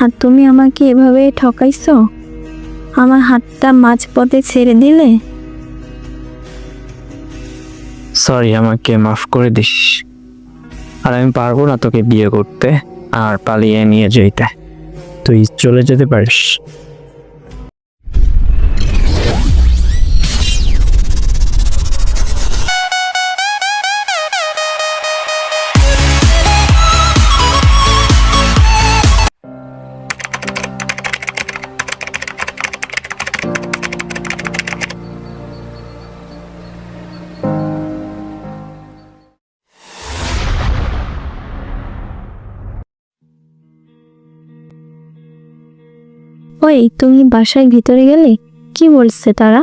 আর তুমি আমাকে এভাবে ঠকাইছ? আমার হাতটা মাঝপথে ছেড়ে দিলে? সরি আমাকে মাফ করে দিস। আর আমি পারব না তোকে বিয়ে করতে, আর পালিয়ে নিয়ে যেতে। তুই চলে যেতে পারিস। ওই তুমি বাসায় ভিতরে গেলে? কি বলছে তারা?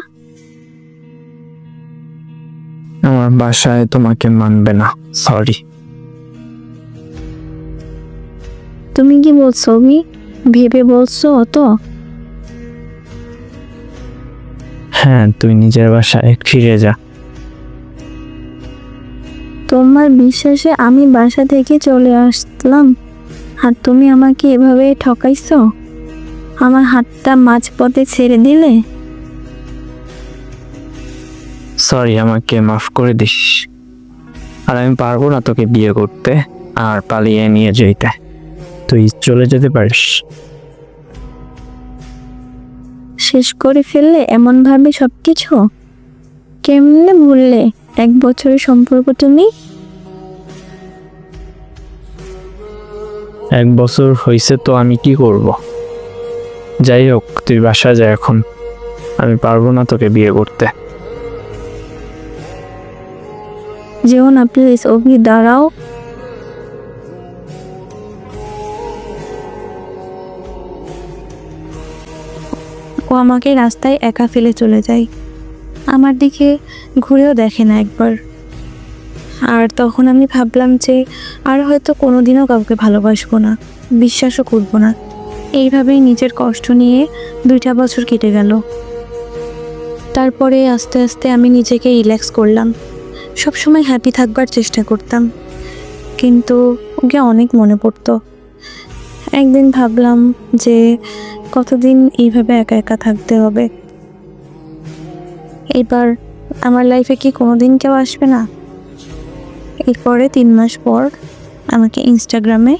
আমার বাসায় তোমাকে মানবে না সরি তুমি কি বলছো মি ভেবে বলছো অত? হ্যাঁ তুই নিজের বাসায় ফিরে যা। তোমার বিশ্বাসে আমি বাসা থেকে চলে আসলাম আর তুমি আমাকে এভাবে ঠকাইছো? আমার হাতটা মাঝপথে ছেড়ে দিলে? সরি আমাকে মাফ করে দিস। আর আমি পারব না তোকে বিয়ে করতে আর পালিয়ে নিয়ে যেতে। তুই চলে যেতে পারিস। শেষ করে ফেললে এমন ভাবে সবকিছু? কেমনে ভুললে এক বছরের সম্পর্ক তুমি? এক বছর হয়েছে তো আমি কি করব? যাই হোক, তুই বাসা যা এখন। আমি পারব না তোকে বিয়ে করতে। যেও না প্লিজ অভি, দাঁড়াও। ও আমাকে রাস্তায় একা ফেলে চলে যায়। আমার দিকে ঘুরেও দেখে না একবার। আর তখন আমি ভাবলাম যে, আর হয়তো কোনোদিনও কাউকে ভালোবাসবো না, বিশ্বাসও করব না। এইভাবেই নিজের কষ্ট নিয়ে দুইটা বছর কেটে গেল। তারপরে আস্তে আস্তে আমি নিজেকে রিল্যাক্স করলাম। সবসময় হ্যাপি থাকবার চেষ্টা করতাম। কিন্তু ওকে অনেক মনে পড়তো। একদিন ভাবলাম যে কতদিন এইভাবে একা একা থাকতে হবে। এবার আমার লাইফে কি কোনোদিন কেউ আসবে না? এরপরে তিন মাস পর আমাকে ইনস্টাগ্রামে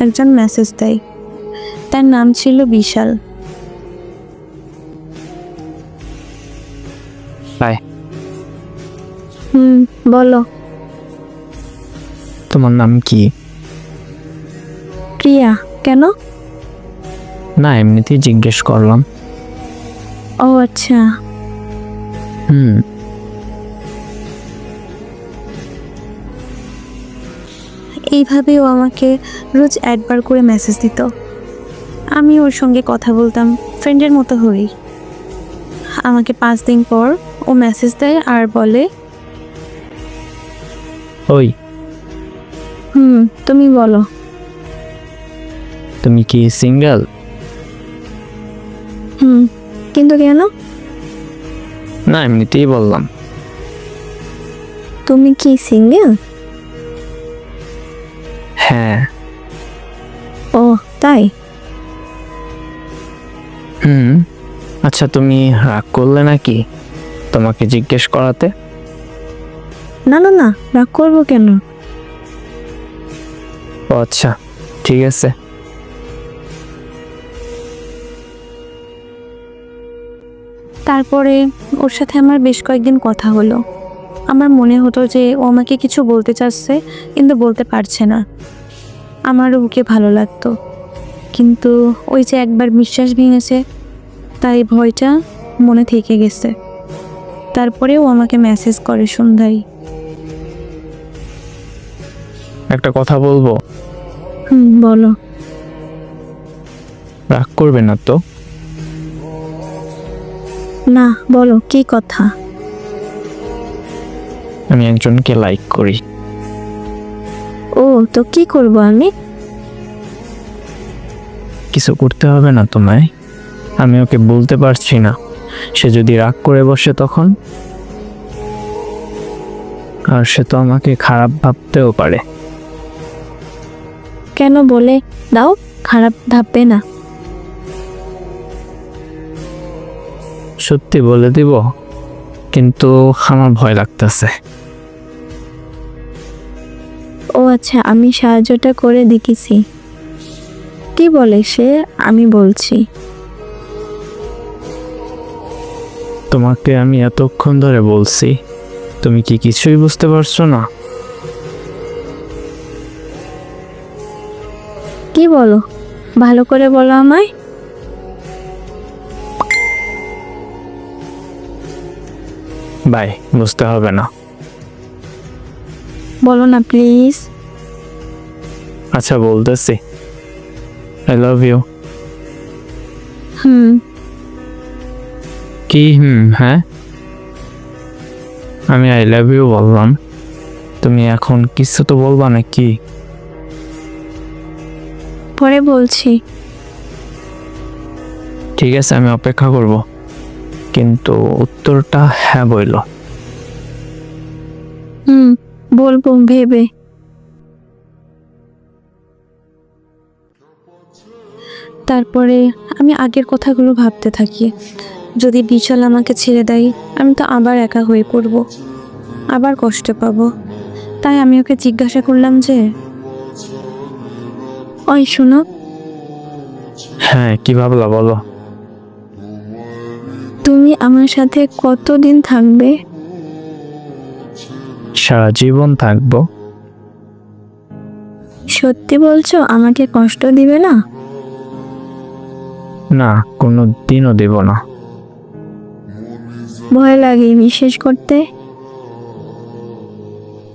একজন মেসেজ দেয়। তার নাম ছিল বিশাল। বাই। হুম বলো। তোমার নাম কি? প্রিয়া কেন? না এমনিতেই জিজ্ঞেস করলাম। ও আচ্ছা। হুম। এইভাবে ও আমাকে রোজ একবার করে মেসেজ দিত। আমি ওর সঙ্গে কথা বলতাম ফ্রেন্ডের মতো হই। আমাকে পাঁচ দিন পর ও মেসেজ দেয় আর বলে ওই। হুম তুমি বলো। তুমি কি সিঙ্গেল হুম কিন্তু কেন? না এমনিতেই বললাম। তুমি কি সিঙ্গেল হ্যাঁ। হুম। আচ্ছা তুমি রাগ করলে নাকি? তোমাকে জিজ্ঞেস করাতে। না না না রাগ করব কেন? ও আচ্ছা ঠিক আছে। তারপরে ওর সাথে আমার বেশ কয়েকদিন কথা হলো। আমার মনে হতো যে ও আমাকে কিছু বলতে চাচ্ছে কিন্তু বলতে পারছে না। আমারও ওকে ভালো লাগতো। কিন্তু ওই যে একবার বিশ্বাস ভেঙেছে তাই ভয়টা মনে থেকে গেছে। তারপরে ও আমাকে মেসেজ করে সন্ধ্যায় একটা কথা বলব? হুম বলো। রাগ করবে না তো? না বলো কি কথা? আমি একজনকে লাইক করি। ও তো কি করব আমি? কিছু করতে হবে না তোমায়? আমি ওকে বলতে পারছি না। সে যদি রাগ করে বসে তখন? আর সে তো আমাকে খারাপ ভাবতেও পারে। কেন বলে? দাও খারাপ ভাববে না। সত্যি বলে দিব কিন্তু আমার ভয় লাগতেছে। ও আচ্ছা আমি সাহায্যটা করে দেখেছি। কি বলে সে? আমি বলছি। তোমাকে আমি এতক্ষণ ধরে বলছি তুমি কি কিছুই বুঝতে পারছ না? কি বলো? ভালো করে বলো আমায়। বাই বুঝতে হবে না। বলো না প্লিজ। আচ্ছা বলতেছি। I love you. হুম। কি? হুম হ্যাঁ? আমি আই লাভ ইউ বললাম। তুমি এখন কিছু তো বলবা নাকি? পরে বলছি। ঠিক আছে আমি অপেক্ষা করব। কিন্তু উত্তরটা হ্যাঁ বইল। হুম বলব ভেবে। তারপরে আমি আগের কথাগুলো ভাবতে থাকি। যদি বিশাল আমাকে ছেড়ে দেয় আমি তো আবার একা হয়ে পড়ব। আবার কষ্ট পাবো। তাই আমি ওকে জিজ্ঞাসা করলাম যে ওই শোনো। হ্যাঁ কি ভাবলা বলো। তুমি আমার সাথে কতদিন থাকবে? সারা জীবন থাকব। সত্যি বলছো আমাকে কষ্ট দিবে না? না কোনো দিনও দেব না। ভয় লাগে বিশ্বাস করতে।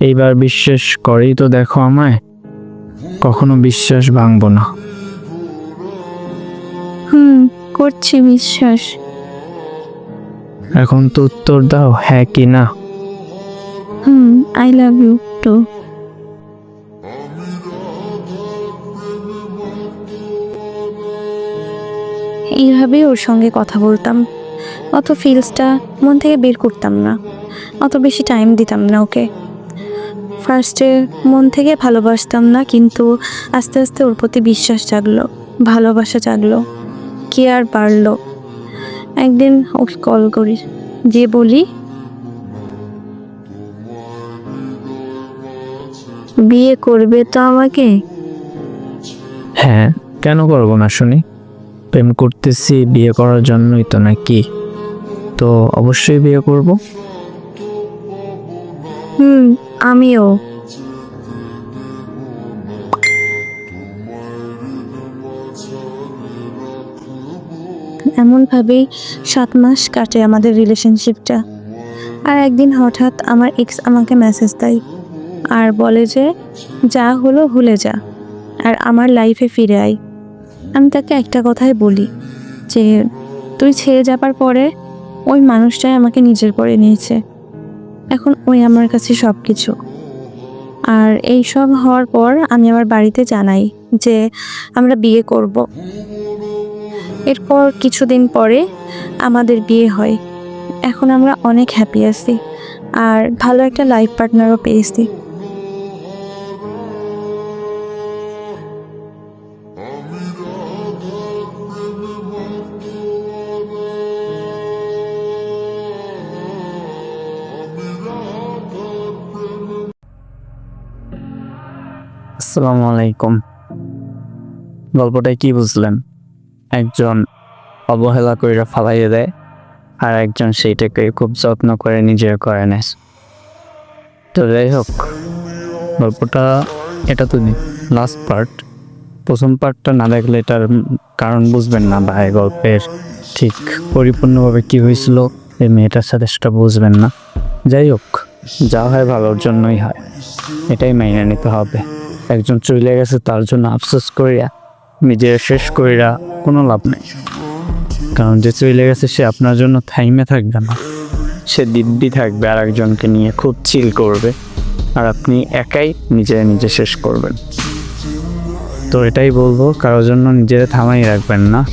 এইবার বিশ্বাস করেই তো দেখো আমায়। কখনো বিশ্বাস ভাঙবো না। হুম করছি বিশ্বাস। এখন তো উত্তর দাও হ্যাঁ কি না? হুম আই লাভ ইউ টু এইভাবেই ওর সঙ্গে কথা বলতাম। অত ফিলসটা মন থেকে বের করতাম না। অত বেশি টাইম দিতাম না ওকে। ফার্স্টে মন থেকে ভালোবাসতাম না, কিন্তু আস্তে আস্তে ওর প্রতি বিশ্বাস জাগলো, ভালোবাসা জাগলো কেয়ার বাড়লো। একদিন ওকে কল করি, যে বলি, বিয়ে করবে তো আমাকে? হ্যাঁ কেন করব না শুনি? প্রেম করতেছি, বিয়ে করার জন্যই তো নাকি? তো অবশ্যই বিয়ে করব। হুম, আমিও। এমনভাবেই সাত মাস কাটে আমাদের রিলেশনশিপটা আর একদিন হঠাৎ আমার এক্স আমাকে মেসেজ দেয় আর বলে যে, যা হলো, ভুলে যা। আর আমার লাইফে ফিরে আয়। আমি তাকে একটা কথাই বলি যে, তুই ছেড়ে যাবার পরে ওই মানুষটাই আমাকে নিজের করে নিয়েছে। এখন ওই আমার কাছে সব কিছু আর এই সব হওয়ার পর আমি আমার বাড়িতে জানাই যে, আমরা বিয়ে করব। এরপর কিছুদিন পরে আমাদের বিয়ে হয়। এখন আমরা অনেক হ্যাপি আছি। আর ভালো একটা লাইফ পার্টনারও পেয়েছি। আসসালামু আলাইকুম। গল্পটায় কি বুঝলেন? একজন অবহেলা করে ফালাইয়ে দেয় আর একজন সেইটাকে খুব যত্ন করে নিজের করে নেয়। তো যাই হোক, গল্পটা এটা তো লাস্ট পার্ট প্রথম পার্টটা না দেখলে এটার কারণ বুঝবেন না এই গল্পের ঠিক পরিপূর্ণভাবে কি হয়েছিল, এই মেয়েটার সাথে সেটা বুঝবেন না। যাই হোক, যা হয় ভালোর জন্যই হয়, এটাই মেনে নিতে হবে। একজন চলে গেছে, তার জন্য আফসোস করিয়া নিজের শেষ করিয়া কোনো লাভ নেই। কারণ যে চলে গেছে, সে আপনার জন্য থাইমে থাকবে না। সে দিব্যি থাকবে আর একজনকে নিয়ে, খুব চিল করবে। আর আপনি একাই নিজে নিজে শেষ করবেন। তো এটাই বলব, কারোর জন্য নিজের থামাই রাখবেন না।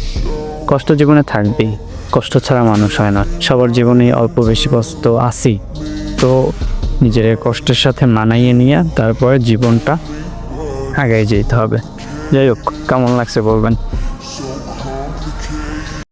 কষ্ট জীবনে থাকবেই। কষ্ট ছাড়া মানুষ হয় না। সবার জীবনে অল্প বেশি কষ্ট আসি তো নিজের কষ্টের সাথে মানাইয়ে নিয়ে, তারপরে জীবনটা আগাই যেতে হবে। যাই হোক কেমন লাগছে বলবেন?